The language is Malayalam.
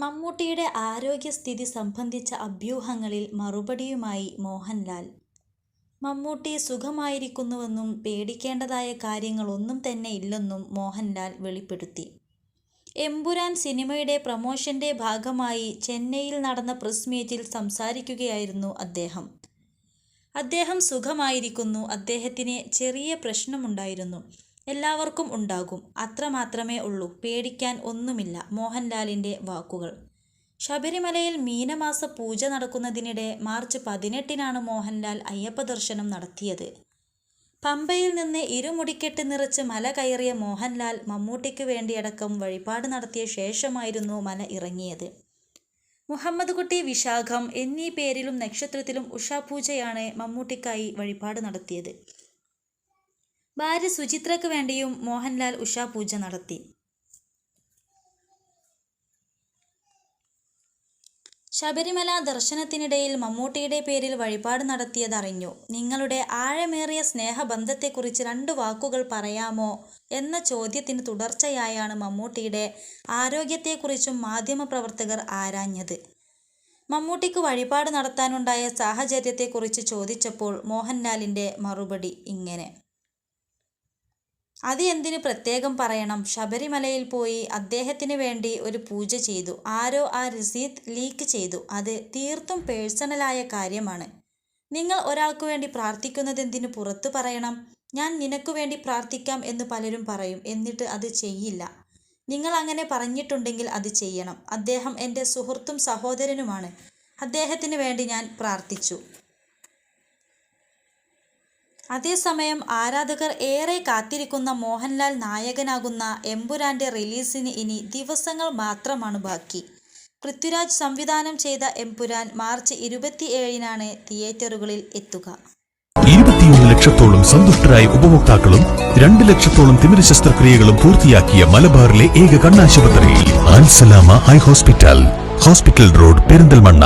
മമ്മൂട്ടിയുടെ ആരോഗ്യസ്ഥിതി സംബന്ധിച്ച അഭ്യൂഹങ്ങളിൽ മറുപടിയുമായി മോഹൻലാൽ മമ്മൂട്ടി സുഖമായിരിക്കുന്നുവെന്നും പേടിക്കേണ്ടതായ കാര്യങ്ങളൊന്നും തന്നെ ഇല്ലെന്നും മോഹൻലാൽ വെളിപ്പെടുത്തി. എമ്പുരാൻ സിനിമയുടെ പ്രമോഷന്റെ ഭാഗമായി ചെന്നൈയിൽ നടന്ന പ്രസ് മീറ്റിൽ സംസാരിക്കുകയായിരുന്നു അദ്ദേഹം. അദ്ദേഹം സുഖമായിരിക്കുന്നു. അദ്ദേഹത്തിന് ചെറിയ പ്രശ്നമുണ്ടായിരുന്നു. എല്ലാവർക്കും ഉണ്ടാകും. അത്രമാത്രമേ ഉള്ളൂ. പേടിക്കാൻ ഒന്നുമില്ല മോഹൻലാലിന്റെ വാക്കുകൾ. ശബരിമലയിൽ മീനമാസ പൂജ നടക്കുന്നതിനിടെ മാർച്ച് പതിനെട്ടിനാണ് മോഹൻലാൽ അയ്യപ്പ ദർശനം നടത്തിയത്. പമ്പയിൽ നിന്ന് ഇരുമുടിക്കെട്ട് നിറച്ച് മല കയറിയ മോഹൻലാൽ മമ്മൂട്ടിക്ക് വേണ്ടിയടക്കം വഴിപാട് നടത്തിയ ശേഷമായിരുന്നു മല ഇറങ്ങിയത്. മുഹമ്മദ് കുട്ടി വിശാഖം എന്നീ പേരിലും നക്ഷത്രത്തിലും ഉഷാപൂജയാണ് മമ്മൂട്ടിക്കായി വഴിപാട് നടത്തിയത്. ഭാര്യ സുചിത്രയ്ക്ക് വേണ്ടിയും മോഹൻലാൽ ഉഷാപൂജ നടത്തി. ശബരിമല ദർശനത്തിനിടയിൽ മമ്മൂട്ടിയുടെ പേരിൽ വഴിപാട് നടത്തിയതറിഞ്ഞു. നിങ്ങളുടെ ആഴമേറിയ സ്നേഹബന്ധത്തെക്കുറിച്ച് രണ്ട് വാക്കുകൾ പറയാമോ എന്ന ചോദ്യത്തിന് തുടർച്ചയായാണ് മമ്മൂട്ടിയുടെ ആരോഗ്യത്തെക്കുറിച്ചും മാധ്യമപ്രവർത്തകർ ആരാഞ്ഞത്. മമ്മൂട്ടിക്ക് വഴിപാട് നടത്താനുണ്ടായ സാഹചര്യത്തെക്കുറിച്ച് ചോദിച്ചപ്പോൾ മോഹൻലാലിന്റെ മറുപടി ഇങ്ങനെ. അത് എന്തിനു പ്രത്യേകം പറയണം. ശബരിമലയിൽ പോയി അദ്ദേഹത്തിന് വേണ്ടി ഒരു പൂജ ചെയ്തു. ആരോ ആ രസീത് ലീക്ക് ചെയ്തു. അത് തീർത്തും പേഴ്സണലായ കാര്യമാണ്. നിങ്ങൾ ഒരാൾക്ക് വേണ്ടി പ്രാർത്ഥിക്കുന്നതെന്തിന് പുറത്തു പറയണം. ഞാൻ നിനക്കു വേണ്ടി പ്രാർത്ഥിക്കാം എന്ന് പലരും പറയും. എന്നിട്ട് അത് ചെയ്യില്ല. നിങ്ങൾ അങ്ങനെ പറഞ്ഞിട്ടുണ്ടെങ്കിൽ അത് ചെയ്യണം. അദ്ദേഹം എന്റെ സുഹൃത്തും സഹോദരനുമാണ്. അദ്ദേഹത്തിന് വേണ്ടി ഞാൻ പ്രാർത്ഥിച്ചു. അതേസമയം ആരാധകർ ഏറെ കാത്തിരിക്കുന്ന മോഹൻലാൽ നായകനാകുന്ന എമ്പുരാന്റെ റിലീസിന് ഇനി ദിവസങ്ങൾ മാത്രമാണ് ബാക്കി. പൃഥ്വിരാജ് സംവിധാനം ചെയ്ത എമ്പുരാൻ മാർച്ച് ഇരുപത്തിഏഴിനാണ് തിയേറ്ററുകളിൽ എത്തുക. ഇരുപത്തിയൊന്ന് ലക്ഷത്തോളം സന്തുഷ്ടരായ ഉപഭോക്താക്കളും രണ്ട് ലക്ഷത്തോളം തിമിര ശസ്ത്രക്രിയകളും പൂർത്തിയാക്കിയ മലബാറിലെ ഏക കണ്ണാശുപത്രി ആൻസലാമ eye hospital hospital road Perinthalmanna